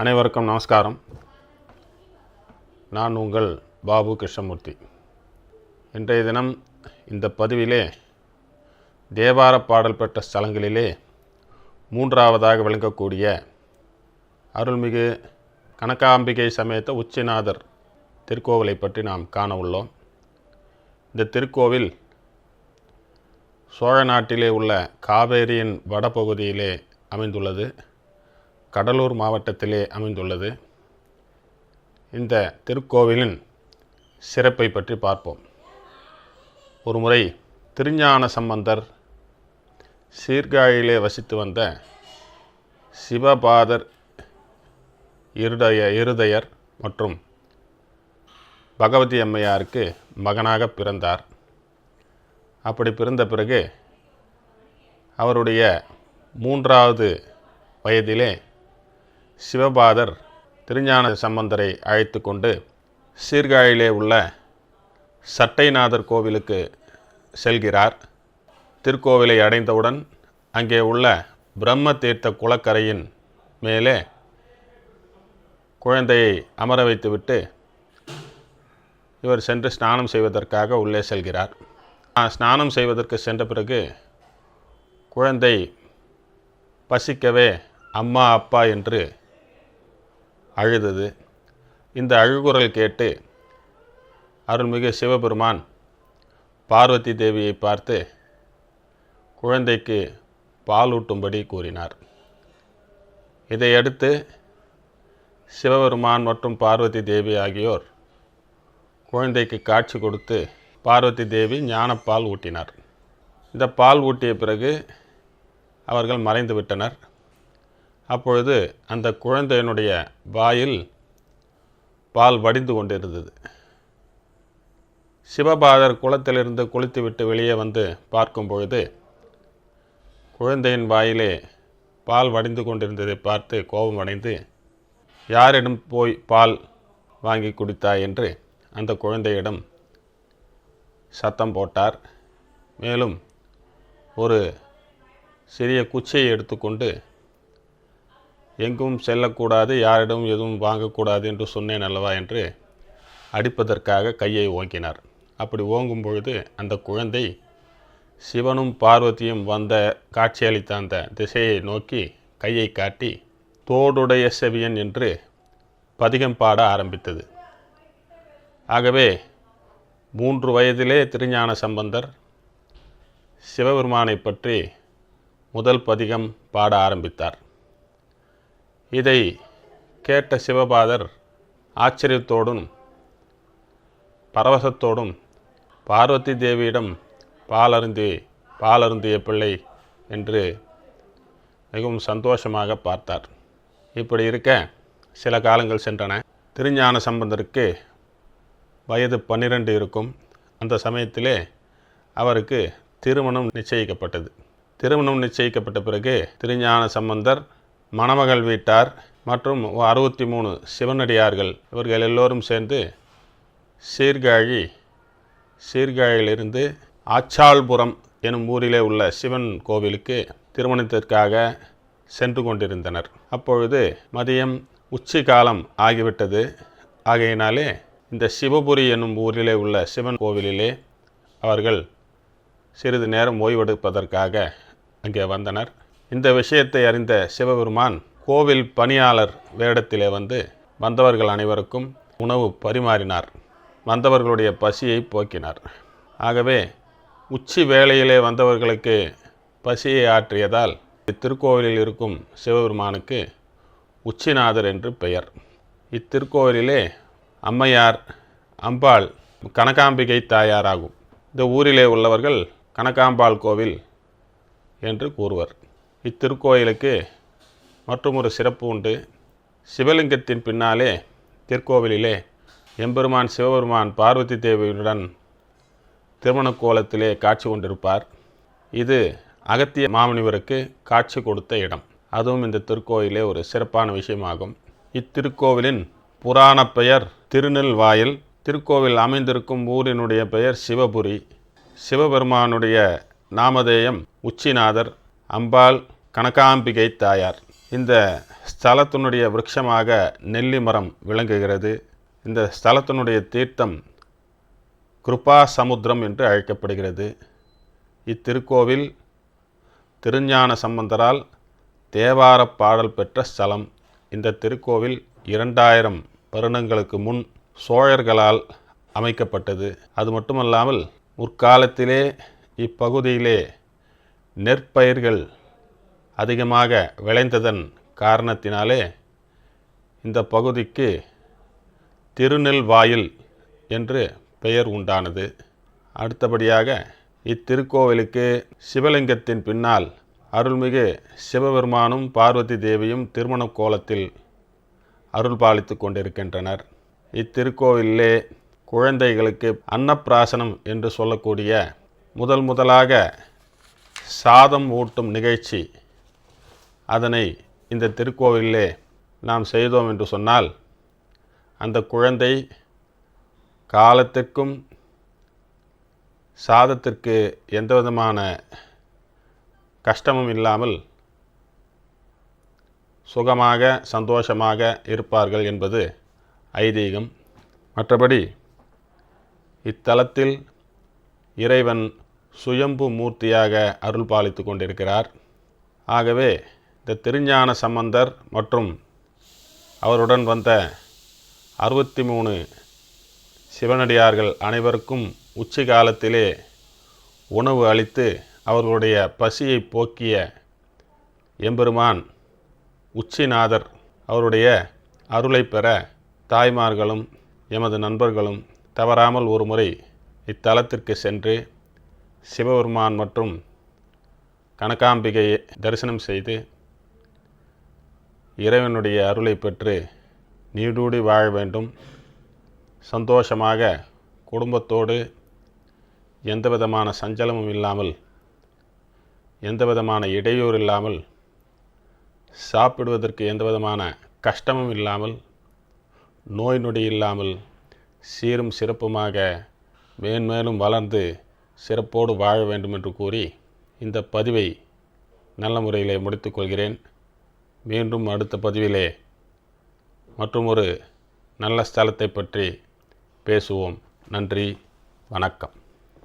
அனைவருக்கும் நமஸ்காரம். நான் உங்கள் பாபு கிருஷ்ணமூர்த்தி. இன்றைய தினம் இந்த பதிவிலே தேவார பாடல் பெற்ற ஸ்தலங்களிலே மூன்றாவதாக விளங்கக்கூடிய அருள்மிகு கனகாம்பிகை சமேத உச்சிநாதர் திருக்கோவிலை பற்றி நாம் காண உள்ளோம். இந்த திருக்கோவில் சோழ நாட்டிலே உள்ள காவேரியின் வடபகுதியிலே அமைந்துள்ளது. கடலூர் மாவட்டத்திலே அமைந்துள்ளது. இந்த திருக்கோவிலின் சிறப்பை பற்றி பார்ப்போம். ஒரு முறை திருஞான சம்பந்தர் சீர்காழியிலே வசித்து வந்த சிவபாதர் இருதய இருதயர் மற்றும் பகவதி அம்மையாருக்கு மகனாக பிறந்தார். அப்படி பிறந்த பிறகு அவருடைய மூன்றாவது வயதிலே சிவபாதர் திருஞான சம்பந்தரை அழைத்து கொண்டு சீர்காழியிலே உள்ள சட்டைநாதர் கோவிலுக்கு செல்கிறார். திருக்கோவிலை அடைந்தவுடன் அங்கே உள்ள பிரம்ம தீர்த்த குளக்கரையின் மேலே குழந்தையை அமர வைத்துவிட்டு இவர் சென்று ஸ்நானம் செய்வதற்காக உள்ளே செல்கிறார். ஆ, ஸ்நானம் செய்வதற்கு சென்ற பிறகு குழந்தை பசிக்கவே அம்மா அப்பா என்று அழுதது. இந்த அழுகுரல் கேட்டு அருள்மிகு சிவபெருமான் பார்வதி தேவியை பார்த்து குழந்தைக்கு பாலூட்டும்படி கூறினார். இதையடுத்து சிவபெருமான் மற்றும் பார்வதி தேவி ஆகியோர் குழந்தைக்கு காட்சி கொடுத்து பார்வதி தேவி ஞானப்பால் ஊட்டினார். இந்த பால் ஊட்டிய பிறகு அவர்கள் மறைந்து விட்டனர் அப்பொழுது அந்த குழந்தையினுடைய வாயில் பால் வடிந்து கொண்டிருந்தது. சிவபாதர் குளத்திலிருந்து குளித்துவிட்டு வெளியே வந்து பார்க்கும் பொழுது குழந்தையின் வாயிலே பால் வடிந்து கொண்டிருந்ததை பார்த்து கோபம் அடைந்து யாரிடம் போய் பால் வாங்கி குடித்தாய்? என்று அந்த குழந்தையிடம் சத்தம் போட்டார். மேலும் ஒரு சிறிய குச்சியை எடுத்துக்கொண்டு எங்கும் செல்லக்கூடாது யாரிடம் எதுவும் வாங்கக்கூடாது என்று சொன்னேன் அல்லவா என்று அடிப்பதற்காக கையை ஓங்கினார். அப்படி ஓங்கும் பொழுது அந்த குழந்தை சிவனும் பார்வதியும் வந்த காட்சியளித்த அந்த திசையை நோக்கி கையை காட்டி தோடுடைய செவியன் என்று பதிகம் பாட ஆரம்பித்தது. ஆகவே மூன்று வயதிலே திருஞான சம்பந்தர் சிவபெருமானை பற்றி முதல் பதிகம் பாட ஆரம்பித்தார். இதை கேட்ட சிவபாதர் ஆச்சரியத்தோடும் பரவசத்தோடும் பார்வதி தேவியிடம் பாலருந்தி பாலருந்திய பிள்ளை என்று மிகவும் சந்தோஷமாக பார்த்தார். இப்படி இருக்க சில காலங்கள் சென்றன. திருஞான சம்பந்தருக்கு வயது பன்னிரண்டு இருக்கும். அந்த சமயத்திலே அவருக்கு திருமணம் நிச்சயிக்கப்பட்டது. திருமணம் நிச்சயிக்கப்பட்ட பிறகு திருஞான சம்பந்தர் மணமகள் வீட்டார் மற்றும் அறுபத்தி மூணு சிவனடியார்கள். இவர்கள் எல்லோரும் சேர்ந்து சீர்காழி சீர்காழியிலிருந்து ஆச்சாள்புரம் எனும் ஊரிலே உள்ள சிவன் கோவிலுக்கு திருமணத்திற்காக சென்று கொண்டிருந்தனர். அப்பொழுது மதியம் உச்சி காலம் ஆகிவிட்டது. ஆகையினாலே இந்த சிவபுரி என்னும் ஊரிலே உள்ள சிவன் கோவிலிலே அவர்கள் சிறிது நேரம் ஓய்வெடுப்பதற்காக அங்கே வந்தனர். இந்த விஷயத்தை அறிந்த சிவபெருமான் கோவில் பணியாளர் வேடத்திலே வந்து வந்தவர்கள் அனைவருக்கும் உணவு பரிமாறினார். வந்தவர்களுடைய பசியை போக்கினார். ஆகவே உச்சி வேளையிலே வந்தவர்களுக்கு பசியை ஆற்றியதால் இத்திருக்கோவிலில் இருக்கும் சிவபெருமானுக்கு உச்சிநாதர் என்று பெயர். இத்திருக்கோவிலிலே அம்மையார் அம்பாள் கனகாம்பிகை தாயாராகும். இந்த ஊரிலே உள்ளவர்கள் கனகாம்பாள் கோவில் என்று கூறுவர். இத்திருக்கோயிலுக்கு மற்றொரு சிறப்பு உண்டு. சிவலிங்கத்தின் பின்னாலே திருக்கோவிலிலே எம்பெருமான் சிவபெருமான் பார்வதி தேவியுடன் திருமண கோலத்திலே காட்சி கொண்டிருப்பார். இது அகத்திய மாமனிவருக்கு காட்சி கொடுத்த இடம். அதுவும் இந்த திருக்கோயிலே ஒரு சிறப்பான விஷயமாகும். இத்திருக்கோவிலின் புராண பெயர் திருநெல்வாயில். திருக்கோவில் அமைந்திருக்கும் ஊரினுடைய பெயர் சிவபுரி. சிவபெருமானுடைய நாமதேயம் உச்சிநாதர் அம்பாள் கனகாம்பிகை தாயார். இந்த ஸ்தலத்தினுடைய விருட்சமாக நெல்லி மரம் விளங்குகிறது. இந்த ஸ்தலத்தினுடைய தீர்த்தம் கிருபா சமுத்திரம் என்று அழைக்கப்படுகிறது. இத்திருக்கோவில் திருஞான சம்பந்தரால் தேவார பாடல் பெற்ற ஸ்தலம். இந்த திருக்கோவில் இரண்டாயிரம் வருடங்களுக்கு முன் சோழர்களால் அமைக்கப்பட்டது. அது மட்டுமல்லாமல் முற்காலத்திலே இப்பகுதியிலே நெற்பயிர்கள் அதிகமாக விளைந்ததன் காரணத்தினாலே இந்த பகுதிக்கு திருநெல்வாயில் என்று பெயர் உண்டானது. அடுத்தபடியாக இத்திருக்கோவிலுக்கு சிவலிங்கத்தின் பின்னால் அருள்மிகு சிவபெருமானும் பார்வதி தேவியும் திருமண கோலத்தில் அருள் பாலித்து கொண்டிருக்கின்றனர். இத்திருக்கோவிலே குழந்தைகளுக்கு அன்னப்பிராசனம் என்று சொல்லக்கூடிய முதல் முதலாக சாதம் ஊட்டும் நிகழ்ச்சி அதனை இந்த திருக்கோவிலே நாம் செய்தோம் என்று சொன்னால் அந்த குழந்தை காலத்திற்கும் சாதத்திற்கு எந்த விதமான கஷ்டமும் இல்லாமல் சுகமாக சந்தோஷமாக இருப்பார்கள் என்பது ஐதீகம். மற்றபடி இத்தலத்தில் இறைவன் சுயம்பு மூர்த்தியாக அருள் பாலித்து கொண்டிருக்கிறார். ஆகவே இந்த திருஞான சம்பந்தர் மற்றும் அவருடன் வந்த அறுபத்தி மூணு சிவனடியார்கள் அனைவருக்கும் உச்சி காலத்திலே உணவு அளித்து அவர்களுடைய பசியை போக்கிய எம்பெருமான் உச்சிநாதர் அவருடைய அருளை பெற தாய்மார்களும் எமது நண்பர்களும் தவறாமல் ஒரு முறை இத்தலத்திற்கு சென்று சிவபெருமான் மற்றும் கனகாம்பிகையை தரிசனம் செய்து இறைவனுடைய அருளை பெற்று நீடூடி வாழ வேண்டும். சந்தோஷமாக குடும்பத்தோடு எந்த விதமான சஞ்சலமும் இல்லாமல் எந்த விதமான இடையூறு இல்லாமல் சாப்பிடுவதற்கு எந்த விதமான கஷ்டமும் இல்லாமல் நோய் நொடி இல்லாமல் சீரும் சிறப்புமாக மேன்மேலும் வளர்ந்து சிறப்போடு வாழ வேண்டும் என்று கூறி இந்த பதிவை நல்ல முறையிலே முடித்துக்கொள்கிறேன் மீண்டும் அடுத்த பதிவிலே மற்றும் ஒரு நல்ல ஸ்தலத்தை பற்றி பேசுவோம். நன்றி வணக்கம்.